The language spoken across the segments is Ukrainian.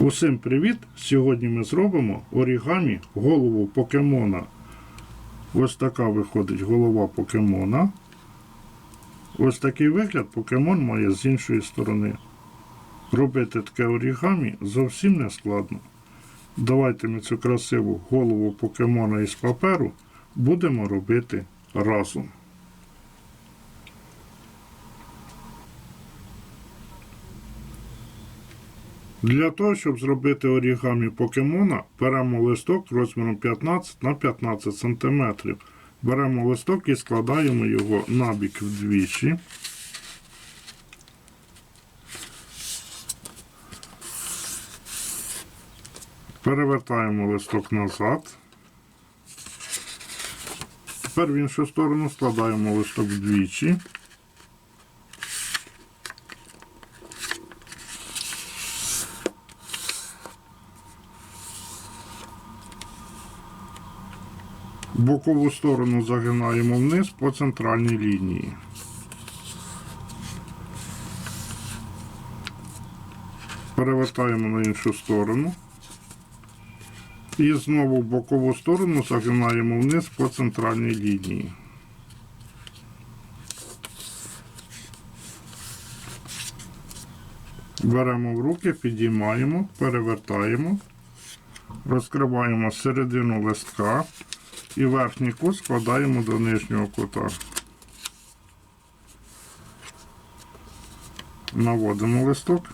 Усім привіт! Сьогодні ми зробимо орігамі голову покемона. Ось така виходить голова покемона. Ось такий вигляд покемон має з іншої сторони. Робити таке орігамі зовсім не складно. Давайте ми цю красиву голову покемона із паперу будемо робити разом. Для того, щоб зробити орігамі покемона, беремо листок розміром 15 на 15 см. Беремо листок і складаємо його набік вдвічі. Перевертаємо листок назад. Тепер в іншу сторону складаємо листок вдвічі. Бокову сторону загинаємо вниз по центральній лінії. Перевертаємо на іншу сторону. І знову бокову сторону загинаємо вниз по центральній лінії. Беремо в руки, підіймаємо, перевертаємо, розкриваємо середину листка і верхній кут складаємо до нижнього кута. Наводимо листок.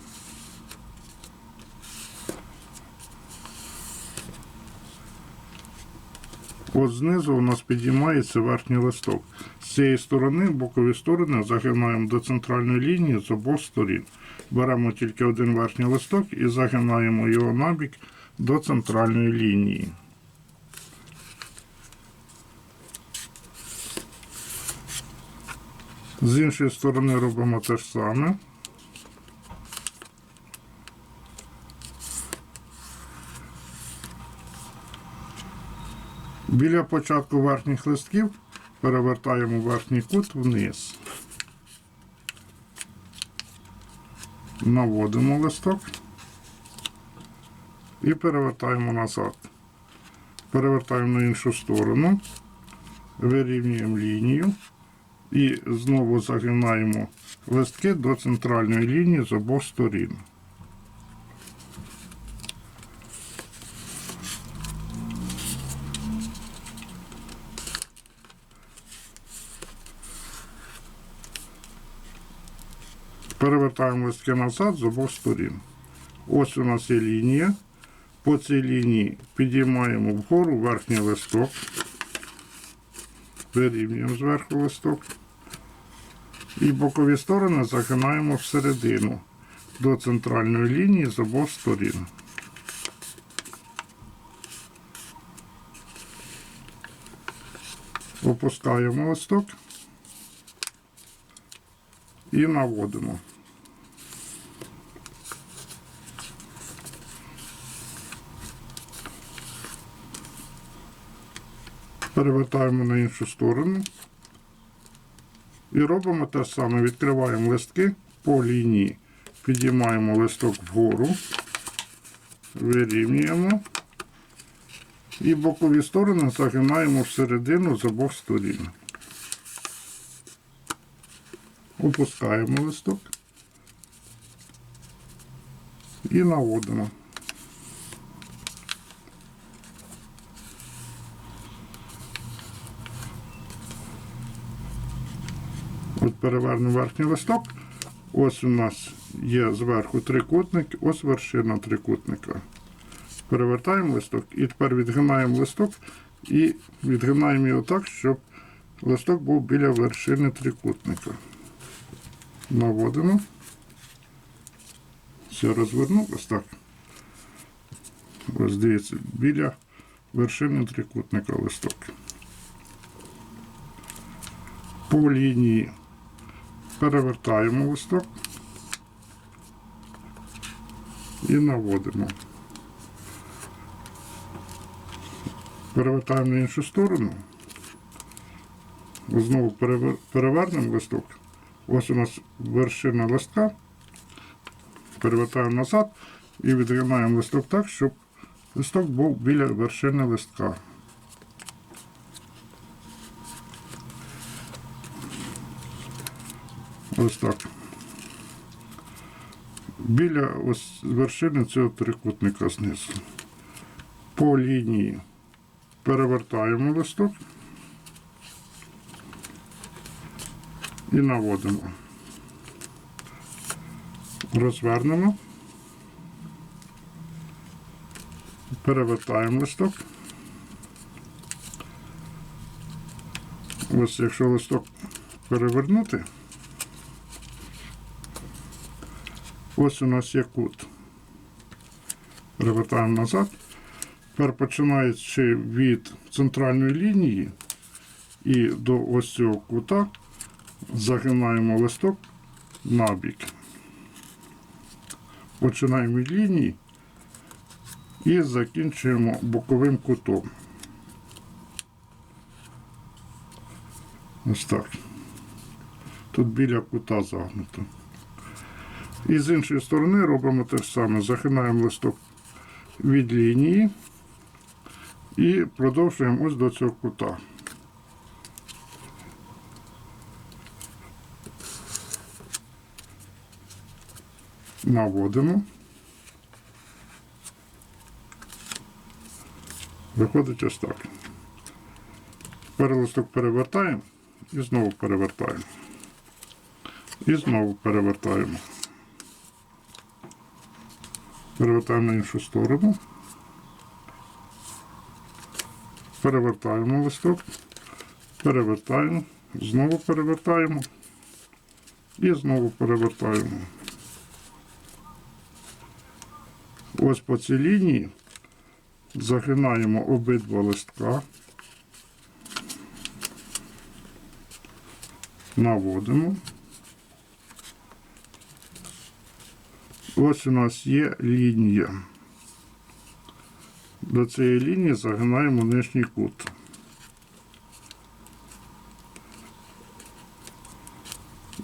От знизу у нас підіймається верхній листок. З цієї сторони, бокові сторони загинаємо до центральної лінії з обох сторін. Беремо тільки один верхній листок і загинаємо його набік до центральної лінії. З іншої сторони робимо те ж саме. Біля початку верхніх листків перевертаємо верхній кут вниз. Наводимо листок і перевертаємо назад. Перевертаємо на іншу сторону, вирівнюємо лінію. І знову загинаємо листки до центральної лінії з обох сторін. Перевертаємо листки назад з обох сторін. Ось у нас є лінія. По цій лінії підіймаємо вгору верхній листок. Вирівнюємо зверху листок. І бокові сторони загинаємо всередину до центральної лінії з обох сторін. Опускаємо листок і наводимо. Перевертаємо на іншу сторону. І робимо те саме. Відкриваємо листки по лінії. Підіймаємо листок вгору, вирівнюємо. І бокові сторони загинаємо всередину з обох сторін. Опускаємо листок і наводимо. От перевернемо верхній листок. Ось у нас є зверху трикутник, ось вершина трикутника. Перевертаємо листок і тепер відгинаємо листок і відгинаємо його так, щоб листок був біля вершини трикутника. Наводимо. Все розверну ось так. Ось дивіться, біля вершини трикутника листок. По лінії перевертаємо листок і наводимо. Перевертаємо на іншу сторону. Знову перевернемо листок. Ось у нас вершина листка. Перевертаємо назад і відгинаємо листок так, щоб листок був біля вершини листка. Ось так. Біля ось вершини цього трикутника знизу. По лінії перевертаємо листок і наводимо. Розвернемо. Перевертаємо листок. Ось якщо листок перевернути, ось у нас є кут. Перевертаємо назад. Тепер починаючи від центральної лінії і до ось цього кута, загинаємо листок набік. Починаємо від лінії і закінчуємо боковим кутом. Ось так. Тут біля кута загнуто. І з іншої сторони робимо те ж саме. Захинаємо листок від лінії і продовжуємо ось до цього кута. Наводимо. Виходить ось так. Тепер листок перевертаємо і знову перевертаємо. І знову перевертаємо. Перевертаємо на іншу сторону. Перевертаємо листок. Перевертаємо. Знову перевертаємо. І знову перевертаємо. Ось по цій лінії загинаємо обидва листка. Наводимо. Ось у нас є лінія. До цієї лінії загинаємо нижній кут.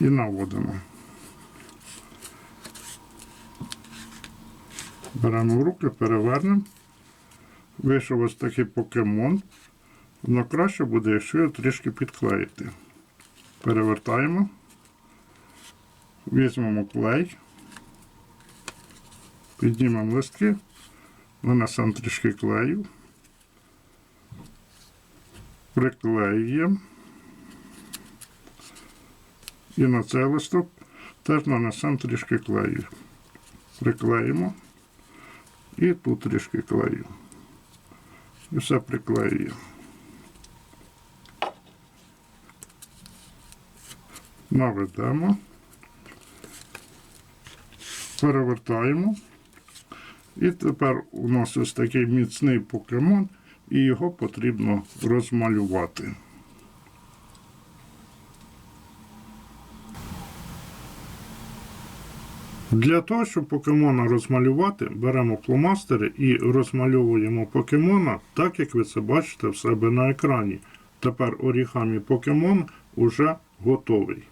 І наводимо. Беремо в руки, перевернемо. Вийшов ось такий покемон. Воно краще буде, якщо його трішки підклеїти. Перевертаємо. Візьмемо клей. Піднімемо листки. Нанесемо трішки клею. Приклеюємо. І на цей листок теж нанесемо трішки клею. Приклеїмо. І тут трішки клею. І все приклеюємо. Наведемо. Перевертаємо. І тепер у нас ось такий міцний покемон, і його потрібно розмалювати. Для того, щоб покемона розмалювати, беремо фломастери і розмальовуємо покемона так, як ви це бачите в себе на екрані. Тепер орігамі покемон уже готовий.